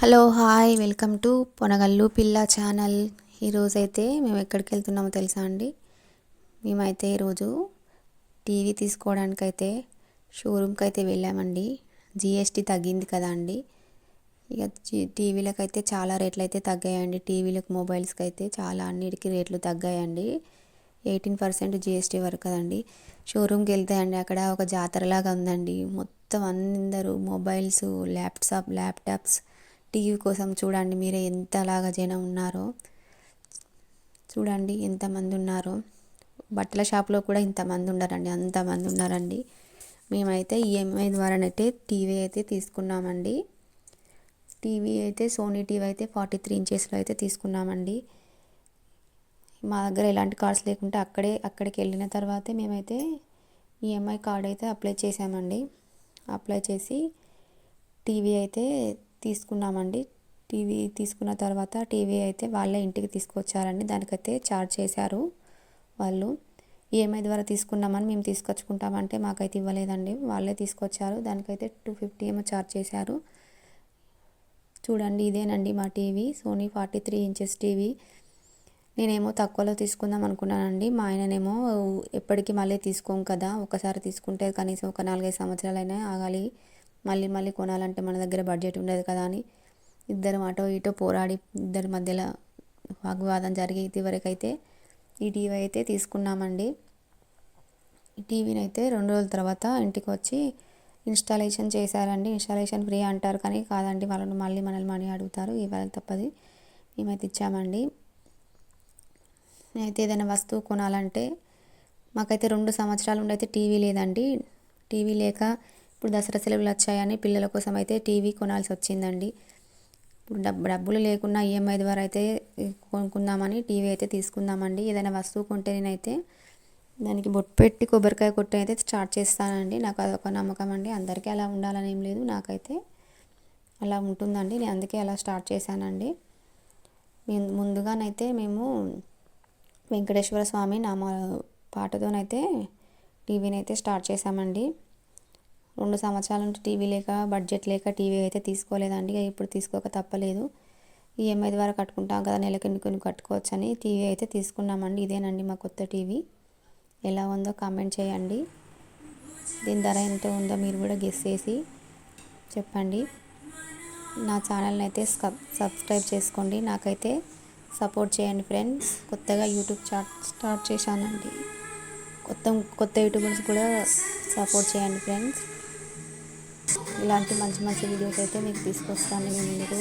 Hello hi welcome to Ponagallu పిల్ల channel. ఈరోజైతే మేము ఎక్కడికి వెళ్తున్నామో తెలుసా అండి? మేమైతే ఈరోజు టీవీ తీసుకోవడానికైతే షోరూమ్కి అయితే వెళ్ళామండి జిఎస్టీ తగ్గింది కదా అండి. ఇక టీవీలకు అయితే చాలా రేట్లు అయితే తగ్గాయండి. టీవీలకు మొబైల్స్కి అయితే చాలా అన్నిటికీ రేట్లు తగ్గాయండి. ఎయిటీన్ పర్సెంట్ జిఎస్టీ వరకు కదండి. షోరూమ్కి వెళ్తే అండి అక్కడ ఒక జాతరలాగా ఉందండి. మొత్తం అందరూ మొబైల్స్ ల్యాప్టాప్ ల్యాప్టాప్స్ టీవీ కోసం చూడండి మీరే ఎంతలాగా జనం ఉన్నారో. చూడండి ఎంతమంది ఉన్నారో. బట్టల షాప్లో కూడా ఇంతమంది ఉన్నారండి అంతమంది ఉన్నారండి. మేమైతే ఈఎంఐ ద్వారానైతే టీవీ అయితే తీసుకున్నామండి. టీవీ అయితే సోనీ టీవీ అయితే ఫార్టీ త్రీ ఇంచెస్లో అయితే తీసుకున్నామండి. మా దగ్గర ఎలాంటి కార్డ్స్ లేకుంటే అక్కడే అక్కడికి వెళ్ళిన తర్వాతే మేమైతే ఈఎంఐ కార్డ్ అయితే అప్లై చేసామండి అప్లై చేసి టీవీ అయితే తీసుకున్నామండి. టీవీ తీసుకున్న తర్వాత టీవీ అయితే వాళ్ళే ఇంటికి తీసుకొచ్చారండి. దానికైతే ఛార్జ్ చేశారు వాళ్ళు. ఈఎంఐ ద్వారా తీసుకున్నామని మేము తీసుకొచ్చుకుంటామంటే మాకైతే ఇవ్వలేదండి. వాళ్ళే తీసుకొచ్చారు. దానికైతే టూ ఫిఫ్టీ ఏమో ఛార్జ్ చేశారు. చూడండి ఇదేనండి మా TV. Sony forty three inches TV. నేనేమో తక్కువలో తీసుకుందాం అనుకున్నానండి. మా ఆయననేమో ఎప్పటికీ మళ్ళీ తీసుకోం కదా ఒకసారి తీసుకుంటే కనీసం ఒక నాలుగైదు సంవత్సరాలైనా ఆగాలి. మళ్ళీ మళ్ళీ కొనాలంటే మన దగ్గర బడ్జెట్ ఉండదు కదా అని ఇద్దరు అటో ఇటో పోరాడి ఇద్దరి మధ్యలో వాగ్వాదం జరిగి ఇదివరకైతే ఈ టీవీ అయితే తీసుకున్నామండి. ఈ టీవీని అయితే రెండు రోజుల తర్వాత ఇంటికి వచ్చి ఇన్స్టాలేషన్ చేశారండి. ఇన్స్టాలేషన్ ఫ్రీ అంటారు కానీ కాదండి. వాళ్ళని మళ్ళీ మనల్ని మనీ అడుగుతారు. ఇవాళ తప్పది. మేమైతే ఇచ్చామండి. నేనైతే ఏదైనా వస్తువు కొనాలంటే మాకైతే రెండు సంవత్సరాల నుండి అయితే టీవీ లేదండి. టీవీ లేక ఇప్పుడు దసరా సెలవులు వచ్చాయని పిల్లల కోసం అయితే టీవీ కొనాల్సి వచ్చిందండి. ఇప్పుడు డబ్బు డబ్బులు లేకున్నా ఈఎంఐ ద్వారా అయితే కొనుక్కుందామని టీవీ అయితే తీసుకుందామండి. ఏదైనా వస్తువు కొంటే నేనైతే దానికి బొట్టు పెట్టి కొబ్బరికాయ కొట్టి అయితే స్టార్ట్ చేస్తానండి. నాకు అదొక నమ్మకం అండి. అందరికీ అలా ఉండాలని ఏం లేదు. నాకైతే అలా ఉంటుందండి. నేను అందుకే అలా స్టార్ట్ చేశానండి. మేము ముందుగానైతే మేము వెంకటేశ్వర స్వామి నామ పాటతోనైతే టీవీని అయితే స్టార్ట్ చేశామండి. రెండు సంవత్సరాల నుంచి టీవీ లేక బడ్జెట్ లేక టీవీ అయితే తీసుకోలేదండి. ఇప్పుడు తీసుకోక తప్పలేదు. ఈఎంఐ ద్వారా కట్టుకుంటాం కదా నెలకి కొన్ని కట్టుకోవచ్చని టీవీ అయితే తీసుకున్నామండి. ఇదేనండి మా కొత్త టీవీ. ఎలా ఉందో కామెంట్ చేయండి. దీని ధర ఎంత ఉందో మీరు కూడా గెస్ చేసి చెప్పండి. నా ఛానల్ని అయితే సబ్స్క్రైబ్ చేసుకోండి. నాకైతే సపోర్ట్ చేయండి ఫ్రెండ్స్. కొత్తగా యూట్యూబ్ చాట్ స్టార్ట్ చేశానండి. కొత్త కొత్త యూట్యూబర్స్ కూడా సపోర్ట్ చేయండి ఫ్రెండ్స్. ఇలాంటి మంచి మంచి వీడియోస్ అయితే మీకు తీసుకొస్తాను మీ ముందుకు.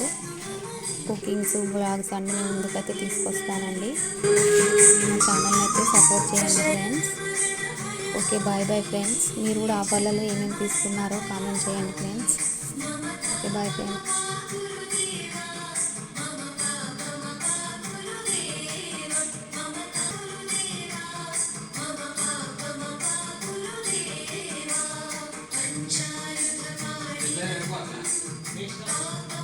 కుకింగ్స్ బ్లాగ్స్ అన్నీ మీ ముందుకైతే తీసుకొస్తానండి. మా ఛానల్ని అయితే సపోర్ట్ చేయండి friends. Okay bye bye friends. మీరు కూడా ఆఫర్లలో ఏమేమి తీసుకున్నారో కామెంట్ చేయండి friends. Okay bye friends. Next.